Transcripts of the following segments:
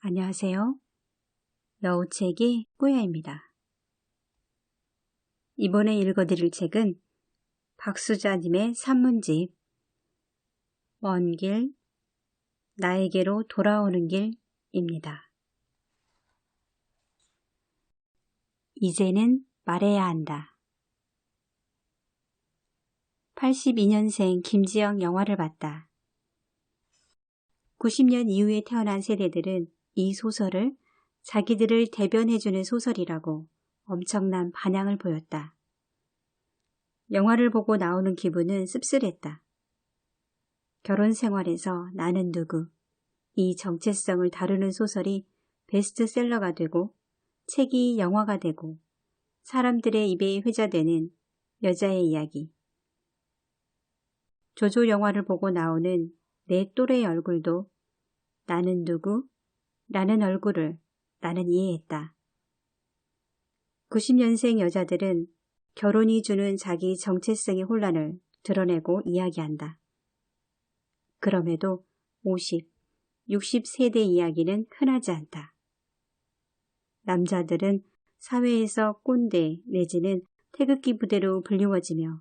안녕하세요. 여우책의 꾸야입니다. 이번에 읽어드릴 책은 박수자님의 산문집 먼 길, 나에게로 돌아오는 길입니다. 이제는 말해야 한다. 82년생 김지영 영화를 봤다. 90년 이후에 태어난 세대들은 이 소설을 자기들을 대변해주는 소설이라고 엄청난 반향을 보였다. 영화를 보고 나오는 기분은 씁쓸했다. 결혼 생활에서 나는 누구, 이 정체성을 다루는 소설이 베스트셀러가 되고 책이 영화가 되고 사람들의 입에 회자되는 여자의 이야기. 조조 영화를 보고 나오는 내 또래의 얼굴도 나는 누구? 라는 얼굴을 나는 이해했다. 90년생 여자들은 결혼이 주는 자기 정체성의 혼란을 드러내고 이야기한다. 그럼에도 50, 60세대 이야기는 흔하지 않다. 남자들은 사회에서 꼰대 내지는 태극기 부대로 불리워지며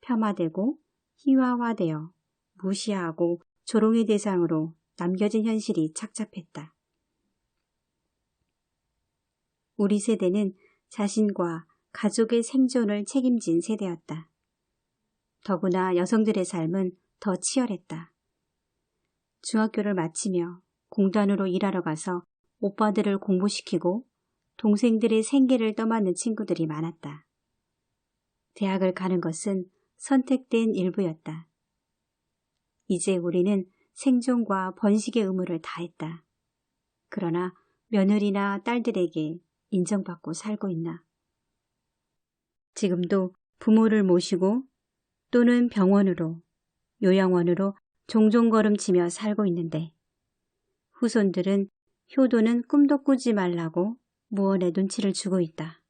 폄하되고 희화화되어 무시하고 조롱의 대상으로 남겨진 현실이 착잡했다. 우리 세대는 자신과 가족의 생존을 책임진 세대였다. 더구나 여성들의 삶은 더 치열했다. 중학교를 마치며 공단으로 일하러 가서 오빠들을 공부시키고 동생들의 생계를 떠맡는 친구들이 많았다. 대학을 가는 것은 선택된 일부였다. 이제 우리는 생존과 번식의 의무를 다했다. 그러나 며느리나 딸들에게 인정받고 살고 있나? 지금도 부모를 모시고 또는 병원으로, 요양원으로 종종 걸음치며 살고 있는데 후손들은 효도는 꿈도 꾸지 말라고 무언의 눈치를 주고 있다.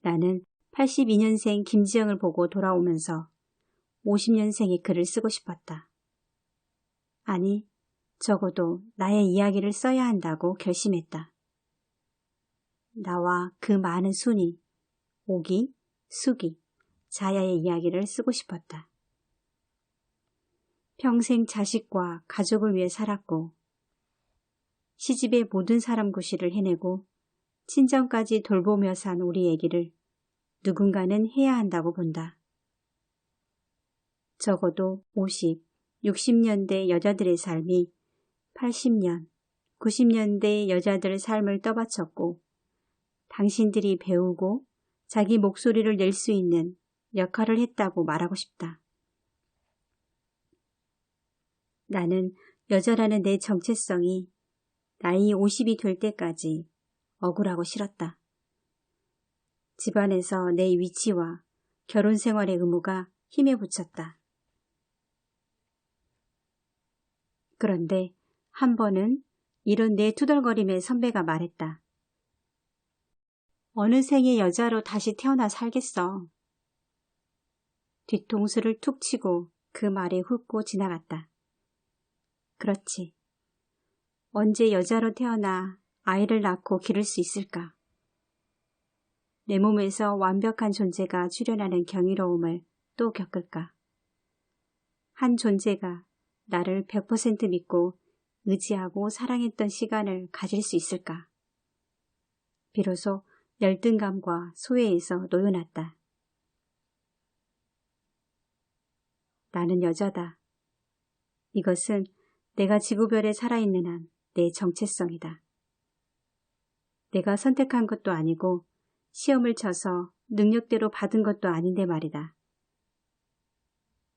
나는 82년생 김지영을 보고 돌아오면서 50년생의 글을 쓰고 싶었다. 아니, 적어도 나의 이야기를 써야 한다고 결심했다. 나와 그 많은 순이, 오기, 수기, 자야의 이야기를 쓰고 싶었다. 평생 자식과 가족을 위해 살았고, 시집의 모든 사람 구실을 해내고, 친정까지 돌보며 산 우리 얘기를 누군가는 해야 한다고 본다. 적어도 50, 60년대 여자들의 삶이 80년, 90년대 여자들의 삶을 떠받쳤고 당신들이 배우고 자기 목소리를 낼 수 있는 역할을 했다고 말하고 싶다. 나는 여자라는 내 정체성이 나이 50이 될 때까지 억울하고 싫었다. 집안에서 내 위치와 결혼 생활의 의무가 힘에 붙였다. 그런데 한 번은 이런 내 투덜거림에 선배가 말했다. 어느 생의 여자로 다시 태어나 살겠어. 뒤통수를 툭 치고 그 말에 훑고 지나갔다. 그렇지. 언제 여자로 태어나 아이를 낳고 기를 수 있을까? 내 몸에서 완벽한 존재가 출현하는 경이로움을 또 겪을까? 한 존재가 나를 100% 믿고 의지하고 사랑했던 시간을 가질 수 있을까? 비로소 열등감과 소외에서 놓여놨다. 나는 여자다. 이것은 내가 지구별에 살아있는 한 내 정체성이다. 내가 선택한 것도 아니고 시험을 쳐서 능력대로 받은 것도 아닌데 말이다.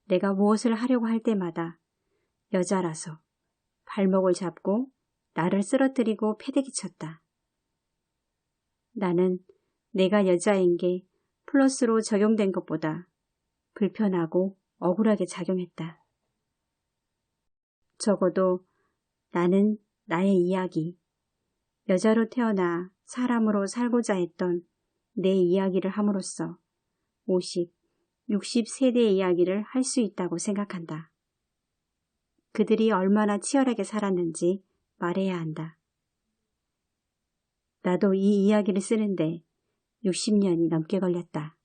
내가 무엇을 하려고 할 때마다 여자라서 발목을 잡고 나를 쓰러뜨리고 패대기 쳤다. 나는 내가 여자인 게 플러스로 적용된 것보다 불편하고 억울하게 작용했다. 적어도 나는 나의 이야기, 여자로 태어나 사람으로 살고자 했던 내 이야기를 함으로써 50, 60세대의 이야기를 할 수 있다고 생각한다. 그들이 얼마나 치열하게 살았는지 말해야 한다. 나도 이 이야기를 쓰는데 60년이 넘게 걸렸다.